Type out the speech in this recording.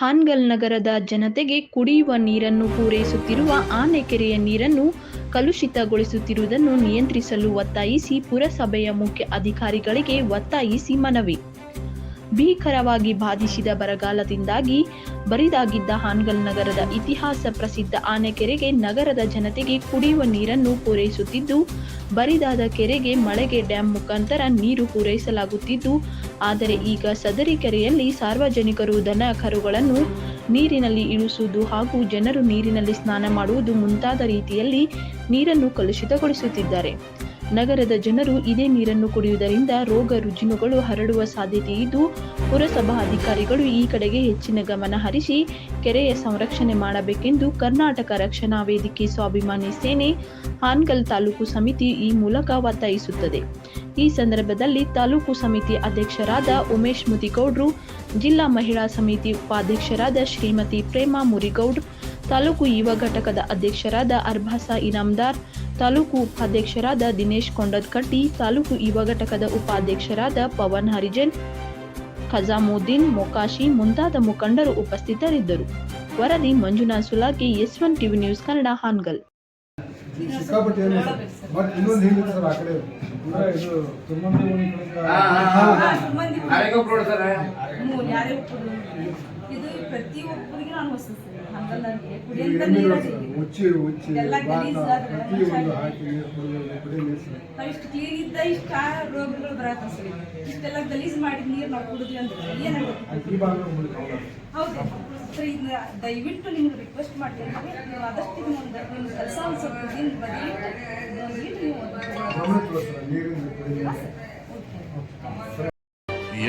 ಹಾನ್ಗಲ್ ನಗರದ ಜನತೆಗೆ ಕುಡಿಯುವ ನೀರನ್ನು ಪೂರೈಸುತ್ತಿರುವ ಆನೆಕೆರೆಯ ನೀರನ್ನು ಕಲುಷಿತಗೊಳಿಸುತ್ತಿರುವುದನ್ನು ನಿಯಂತ್ರಿಸಲು ಒತ್ತಾಯಿಸಿ ಪುರಸಭೆಯ ಮುಖ್ಯ ಅಧಿಕಾರಿಗಳಿಗೆ ಒತ್ತಾಯಿಸಿ ಮನವಿ. ಭೀಕರವಾಗಿ ಬಾಧಿಸಿದ ಬರಗಾಲದಿಂದಾಗಿ ಬರಿದಾಗಿದ್ದ ಹಾನ್ಗಲ್ ನಗರದ ಇತಿಹಾಸ ಪ್ರಸಿದ್ಧ ಆನೆಕೆರೆಗೆ ನಗರದ ಜನತೆಗೆ ಕುಡಿಯುವ ನೀರನ್ನು ಪೂರೈಸುತ್ತಿದ್ದು, ಬರಿದಾದ ಕೆರೆಗೆ ಮಳೆಗೆ ಡ್ಯಾಂ ಮುಖಾಂತರ ನೀರು ಪೂರೈಸಲಾಗುತ್ತಿದ್ದು ಆದರೆ ಈಗ ಸದರಿ ಕೆರೆಯಲ್ಲಿ ಸಾರ್ವಜನಿಕರು ದನ ಕರುಗಳನ್ನು ನೀರಿನಲ್ಲಿ ಇಳಿಸುವುದು ಹಾಗೂ ಜನರು ನೀರಿನಲ್ಲಿ ಸ್ನಾನ ಮಾಡುವುದು ಮುಂತಾದ ರೀತಿಯಲ್ಲಿ ನೀರನ್ನು ಕಲುಷಿತಗೊಳಿಸುತ್ತಿದ್ದಾರೆ. ನಗರದ ಜನರು ಇದೇ ನೀರನ್ನು ಕುಡಿಯುವುದರಿಂದ ರೋಗ ರುಜಿನಗಳು ಹರಡುವ ಸಾಧ್ಯತೆ ಇದ್ದು ಪುರಸಭಾ ಅಧಿಕಾರಿಗಳು ಈ ಕಡೆಗೆ ಹೆಚ್ಚಿನ ಗಮನ ಹರಿಸಿ ಕೆರೆಯ ಸಂರಕ್ಷಣೆ ಮಾಡಬೇಕೆಂದು ಕರ್ನಾಟಕ ರಕ್ಷಣಾ ವೇದಿಕೆ ಸ್ವಾಭಿಮಾನಿ ಸೇನೆ, ಹಾನ್ಗಲ್ ತಾಲೂಕು ಸಮಿತಿ ಈ ಮೂಲಕ ಒತ್ತಾಯಿಸುತ್ತದೆ. ಈ ಸಂದರ್ಭದಲ್ಲಿ ತಾಲೂಕು ಸಮಿತಿ ಅಧ್ಯಕ್ಷರಾದ ಉಮೇಶ್ ಮುದಿಗೌಡ್ರು, ಜಿಲ್ಲಾ ಮಹಿಳಾ ಸಮಿತಿ ಉಪಾಧ್ಯಕ್ಷರಾದ ಶ್ರೀಮತಿ ಪ್ರೇಮಾ ಮುರಿಗೌಡ್ ತಾಲೂಕು ಯುವ ಘಟಕದ ಅಧ್ಯಕ್ಷರಾದ ಅರ್ಭಾಸ ಇನಾಮ್ದಾರ್ ತಾಲೂಕು ಉಪಾಧ್ಯಕ್ಷರಾದ ದಿನೇಶ್ ಕೊಂಡದ್ಕಟ್ಟಿ ತಾಲೂಕು ಯುವ ಘಟಕದ ಉಪಾಧ್ಯಕ್ಷರಾದ ಪವನ್ ಹರಿಜನ್ ಖಜಾಮುದ್ದೀನ್ ಮೊಕಾಶಿ ಮುಂತಾದ ಮುಖಂಡರು ಉಪಸ್ಥಿತರಿದ್ದರು. ವರದಿ Manjunath Sulaki S one TV news Kannada Hangal. ಸಿಕ್ಕಾಪಟ್ಟೆ ಮತ್ತೆ ಇನ್ನೊಂದು ಇದು ಪ್ರತಿಯೊಬ್ಬರಿಗೆ ನಾನು ಹೊಸ ಹಂಗಲ್ಲಂಗೆ ಇದು ಕುಡಿಯಂತ ಮುಚ್ಚಿ ಮುಚ್ಚಿ ಎಲ್ಲ ಪ್ರತಿಯೊಂದು ಹಾಕಿ ನೀರು ಕುಡಿಯೋದು ಕುಡಿಯೋ ನೀರು ಸರ್. ನಾವು ಇಷ್ಟು ಕ್ಲೀನ್ ಇದ್ದ ಇಷ್ಟ ರೋಗಗಳು ಬರತ್ತ ಸರ್. ಇಷ್ಟೆಲ್ಲ ಗಲೀಜ್ ಮಾಡಿದ ನೀರು ನಾವು ಕುಡಿದ್ವಿ ಅಂದ್ರೆ ಏನಾಗುತ್ತೆ ಹೌದು. ಸರ್ ಈಗ ದಯವಿಟ್ಟು ನಿಮ್ಗೆ ರಿಕ್ವೆಸ್ಟ್ ಮಾಡ್ತೀನಿ ನೀವು ಆದಷ್ಟು ಒಂದು ನಿಮ್ಮ ಕೆಲಸ ಒಂದು ಸ್ವಲ್ಪ ದಿನ ನೀವು ನೀರಿನ